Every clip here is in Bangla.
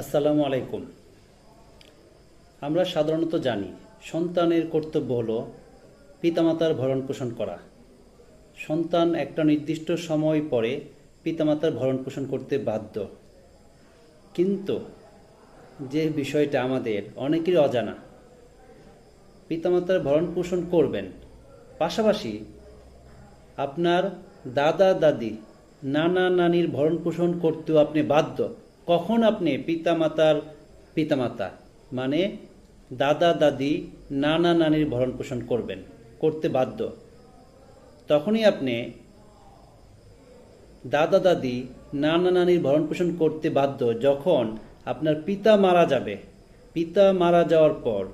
আসসালামু আলাইকুম। আমরা সাধারণত জানি, সন্তানের কর্তব্য হলো পিতামাতার ভরণ পোষণ করা। সন্তান একটা নির্দিষ্ট সময় পরে পিতামাতার ভরণ পোষণ করতে বাধ্য। কিন্তু যে বিষয়টা আমাদের অনেকেরই অজানা, পিতামাতার ভরণ পোষণ করবেন। পাশাপাশি আপনার দাদা দাদি নানা নানির ভরণ পোষণ করতেও আপনি বাধ্য। কখন আপনি পিতামাতার, পিতামাতা মানে দাদা, দাদি, নানা, নানির ভরণ পোষণ করবেন, করতে বাধ্য, তখনই আপনি দাদা, দাদি, নানা, নানির ভরণ পোষণ করতে বাধ্য যখন আপনার পিতা মারা যাবে। পিতা মারা যাওয়ার পর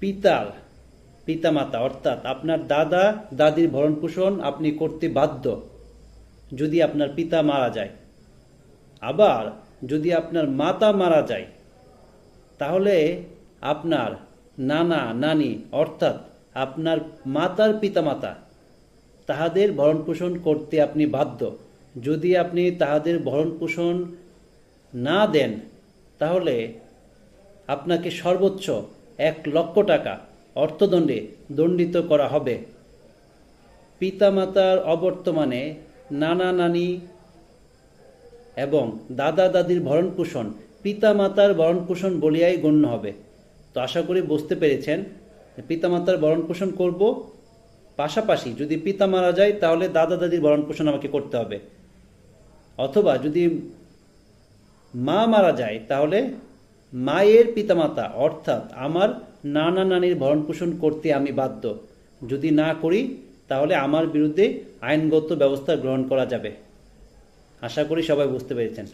পিতার, পিতামাতা, অর্থাৎ আপনার দাদা, দাদির ভরণ পোষণ আপনি করতে বাধ্য, যদি আপনার পিতা মারা যায়। আবার যদি আপনার মাতা মারা যায়, তাহলে আপনার নানা, নানি অর্থাৎ আপনার মাতার পিতামাতা, তাহাদের ভরণ পোষণ করতে আপনি বাধ্য। যদি আপনি তাহাদের ভরণ পোষণ না দেন, তাহলে আপনাকে সর্বোচ্চ এক লক্ষ টাকা অর্থদণ্ডে দণ্ডিত করা হবে। পিতামাতার অবর্তমানে নানা, নানি এবং দাদা দাদির ভরণ পোষণ পিতামাতার ভরণ পোষণ বলিয়াই গণ্য হবে। তো আশা করি বুঝতে পেরেছেন। পিতামাতার ভরণ পোষণ করব। পাশাপাশি যদি পিতা মারা যায়, তাহলে দাদা দাদির ভরণ পোষণ আমাকে করতে হবে। অথবা যদি মা মারা যায়, তাহলে মায়ের পিতামাতা অর্থাৎ আমার নানা নানির ভরণ পোষণ করতে আমি বাধ্য। যদি না করি, তাহলে আমার বিরুদ্ধে আইনগত ব্যবস্থা গ্রহণ করা যাবে। আশা করি সবাই বুঝতে পেরেছেন।